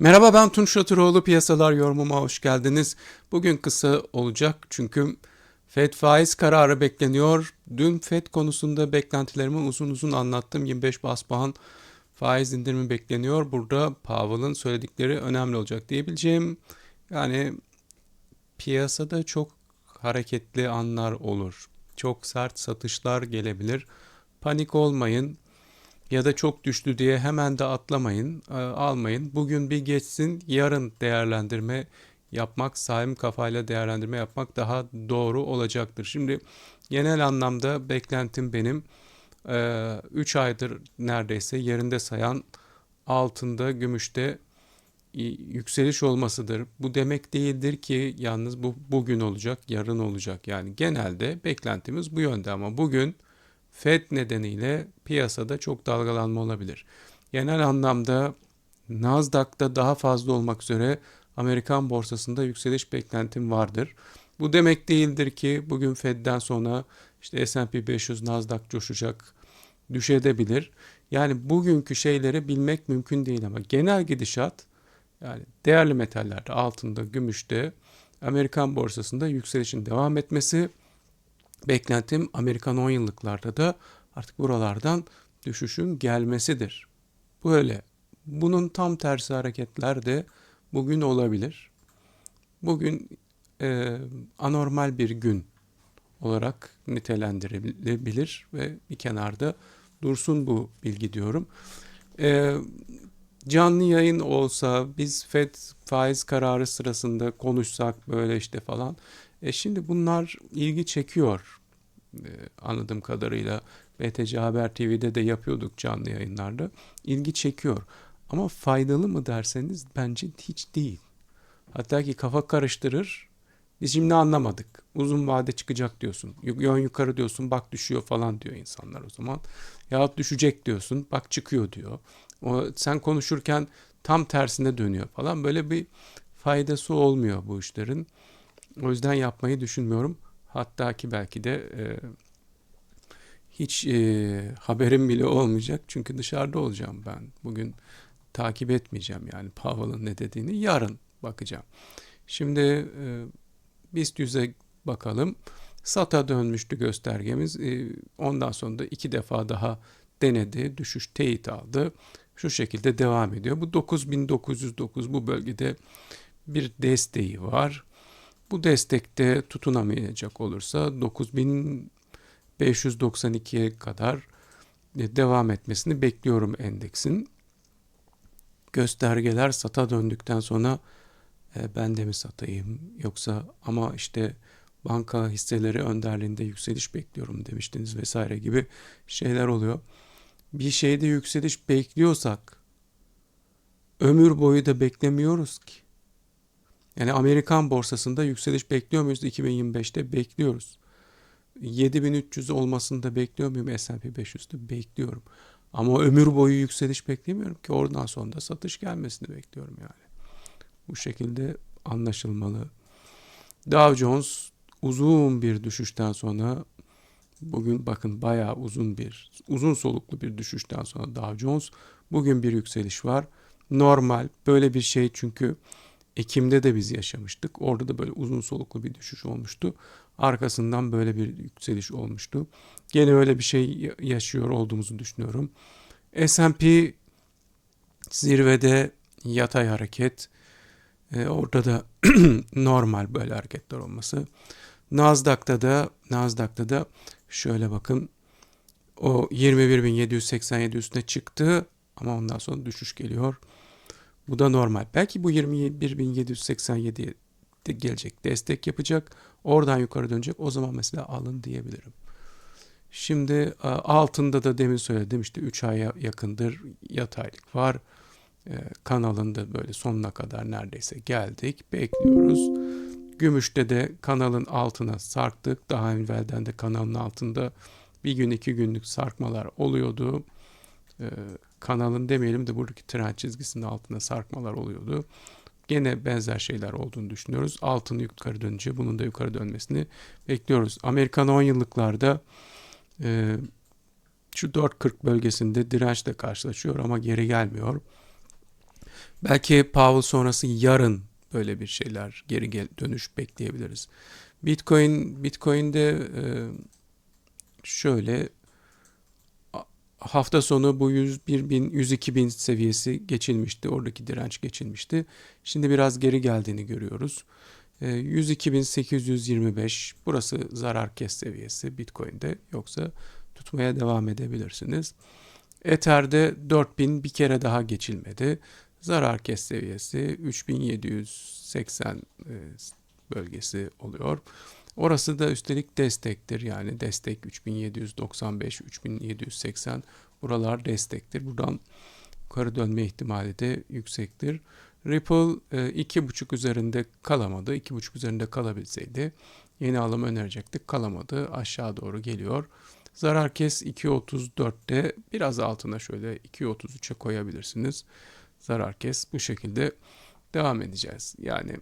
Merhaba ben Tunç Şatıroğlu piyasalar yorumuma hoş geldiniz. Bugün kısa olacak çünkü FED faiz kararı bekleniyor. Dün FED konusunda beklentilerimi uzun uzun anlattım. 25 bas puan faiz indirimi bekleniyor. Burada Powell'ın söyledikleri önemli olacak diyebileceğim. Yani piyasada çok hareketli anlar olur. Çok sert satışlar gelebilir. Panik olmayın ya da çok düştü diye hemen de atlamayın, e, almayın. Bugün bir geçsin, yarın değerlendirme yapmak, saim kafayla değerlendirme yapmak daha doğru olacaktır. Şimdi genel anlamda beklentim benim 3 e, aydır neredeyse yerinde sayan altında, gümüşte yükseliş olmasıdır. Bu demek değildir ki yalnız bu bugün olacak, yarın olacak. Yani genelde beklentimiz bu yönde ama bugün FED nedeniyle piyasada çok dalgalanma olabilir. Genel anlamda Nasdaq'ta daha fazla olmak üzere Amerikan borsasında yükseliş beklentim vardır. Bu demek değildir ki bugün Fed'den sonra işte S&P 500, Nasdaq coşacak, düşebilir. Yani bugünkü şeyleri bilmek mümkün değil ama genel gidişat yani değerli metallerde, altında, gümüşte, Amerikan borsasında yükselişin devam etmesi Beklentim Amerikan 10 yıllıklarda da artık buralardan düşüşün gelmesidir. Böyle. Bunun tam tersi hareketler de bugün olabilir. Bugün e, anormal bir gün olarak nitelendirilebilir ve bir kenarda dursun bu bilgi diyorum. E, canlı yayın olsa biz FED faiz kararı sırasında konuşsak böyle işte falan e şimdi bunlar ilgi çekiyor e, anladığım kadarıyla. BTC Haber TV'de de yapıyorduk canlı yayınlarda. İlgi çekiyor. Ama faydalı mı derseniz bence hiç değil. Hatta ki kafa karıştırır. Biz şimdi anlamadık. Uzun vade çıkacak diyorsun. Yön yukarı diyorsun bak düşüyor falan diyor insanlar o zaman. Yahut düşecek diyorsun bak çıkıyor diyor. O, sen konuşurken tam tersine dönüyor falan. Böyle bir faydası olmuyor bu işlerin. O yüzden yapmayı düşünmüyorum. Hatta ki belki de e, hiç e, haberim bile olmayacak. Çünkü dışarıda olacağım ben. Bugün takip etmeyeceğim yani Powell'ın ne dediğini. Yarın bakacağım. Şimdi e, BIST 100'e bakalım. SATA dönmüştü göstergemiz. E, ondan sonra da iki defa daha denedi. Düşüş teyit aldı. Şu şekilde devam ediyor. Bu 9909 bu bölgede bir desteği var. Bu destekte tutunamayacak olursa 9592'ye kadar e, devam etmesini bekliyorum endeksin. Göstergeler sata döndükten sonra e, ben de mi satayım yoksa ama işte banka hisseleri önderliğinde yükseliş bekliyorum demiştiniz vesaire gibi şeyler oluyor. Bir şeyde yükseliş bekliyorsak ömür boyu da beklemiyoruz ki. Yani Amerikan borsasında yükseliş bekliyor muyuz? 2025'te bekliyoruz. 7300 olmasını da bekliyor muyum S&P 500'de? Bekliyorum. Ama ömür boyu yükseliş beklemiyorum ki oradan sonra da satış gelmesini bekliyorum yani. Bu şekilde anlaşılmalı. Dow Jones uzun bir düşüşten sonra bugün bakın bayağı uzun bir uzun soluklu bir düşüşten sonra Dow Jones bugün bir yükseliş var. Normal böyle bir şey çünkü Ekim'de de biz yaşamıştık. Orada da böyle uzun soluklu bir düşüş olmuştu. Arkasından böyle bir yükseliş olmuştu. Gene öyle bir şey yaşıyor olduğumuzu düşünüyorum. S&P zirvede yatay hareket. Ee, orada da normal böyle hareketler olması. Nasdaq'ta da Nasdaq'ta da şöyle bakın o 21.787 üstüne çıktı ama ondan sonra düşüş geliyor. Bu da normal. Belki bu 21.787'ye de gelecek. Destek yapacak. Oradan yukarı dönecek. O zaman mesela alın diyebilirim. Şimdi e, altında da demin söyledim işte 3 aya yakındır yataylık var. E, kanalında böyle sonuna kadar neredeyse geldik. Bekliyoruz. Gümüşte de kanalın altına sarktık. Daha evvelden de kanalın altında bir gün iki günlük sarkmalar oluyordu. Ee, kanalın demeyelim de buradaki trend çizgisinin altına sarkmalar oluyordu. Gene benzer şeyler olduğunu düşünüyoruz. Altın yukarı dönünce bunun da yukarı dönmesini bekliyoruz. Amerikan 10 yıllıklarda e, şu 4.40 bölgesinde dirençle karşılaşıyor ama geri gelmiyor. Belki Powell sonrası yarın böyle bir şeyler geri gel dönüş bekleyebiliriz. Bitcoin Bitcoin'de e, şöyle hafta sonu bu 101 bin 102 bin seviyesi geçilmişti. Oradaki direnç geçilmişti. Şimdi biraz geri geldiğini görüyoruz. 102.825 burası zarar kes seviyesi Bitcoin'de yoksa tutmaya devam edebilirsiniz. Ether'de 4000 bir kere daha geçilmedi. Zarar kes seviyesi 3780 e, bölgesi oluyor. Orası da üstelik destektir. Yani destek 3795, 3780 buralar destektir. Buradan yukarı dönme ihtimali de yüksektir. Ripple e, iki buçuk üzerinde kalamadı. iki buçuk üzerinde kalabilseydi yeni alım önerecektik. Kalamadı. Aşağı doğru geliyor. Zarar kes 2.34'te biraz altına şöyle 2.33'e koyabilirsiniz. Zarar kes bu şekilde devam edeceğiz. Yani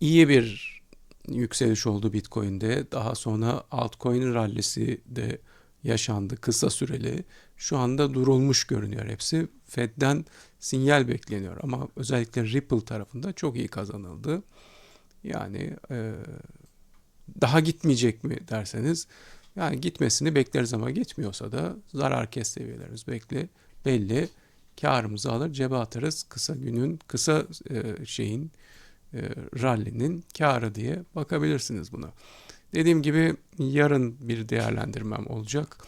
iyi bir yükseliş oldu Bitcoin'de. Daha sonra altcoin rallisi de yaşandı kısa süreli. Şu anda durulmuş görünüyor hepsi. Fed'den sinyal bekleniyor ama özellikle Ripple tarafında çok iyi kazanıldı. Yani e, daha gitmeyecek mi derseniz yani gitmesini bekleriz ama gitmiyorsa da zarar kes seviyelerimiz bekle belli. Karımızı alır cebe atarız kısa günün kısa e, şeyin e, rally'nin karı diye bakabilirsiniz buna. Dediğim gibi yarın bir değerlendirmem olacak.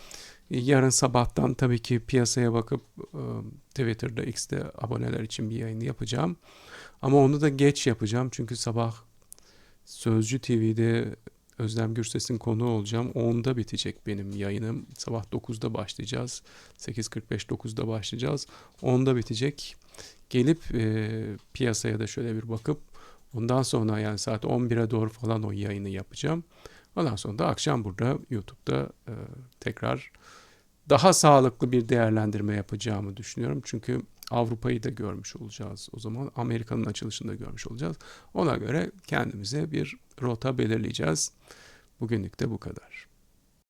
Yarın sabahtan tabii ki piyasaya bakıp e, Twitter'da, X'te aboneler için bir yayın yapacağım. Ama onu da geç yapacağım çünkü sabah Sözcü TV'de Özlem Gürses'in konu olacağım. 10'da bitecek benim yayınım. Sabah 9'da başlayacağız. 8.45-9'da başlayacağız. 10'da bitecek. Gelip e, piyasaya da şöyle bir bakıp ondan sonra yani saat 11'e doğru falan o yayını yapacağım. Ondan sonra da akşam burada YouTube'da e, tekrar daha sağlıklı bir değerlendirme yapacağımı düşünüyorum. Çünkü Avrupa'yı da görmüş olacağız. O zaman Amerika'nın açılışını da görmüş olacağız. Ona göre kendimize bir rota belirleyeceğiz. Bugünlük de bu kadar.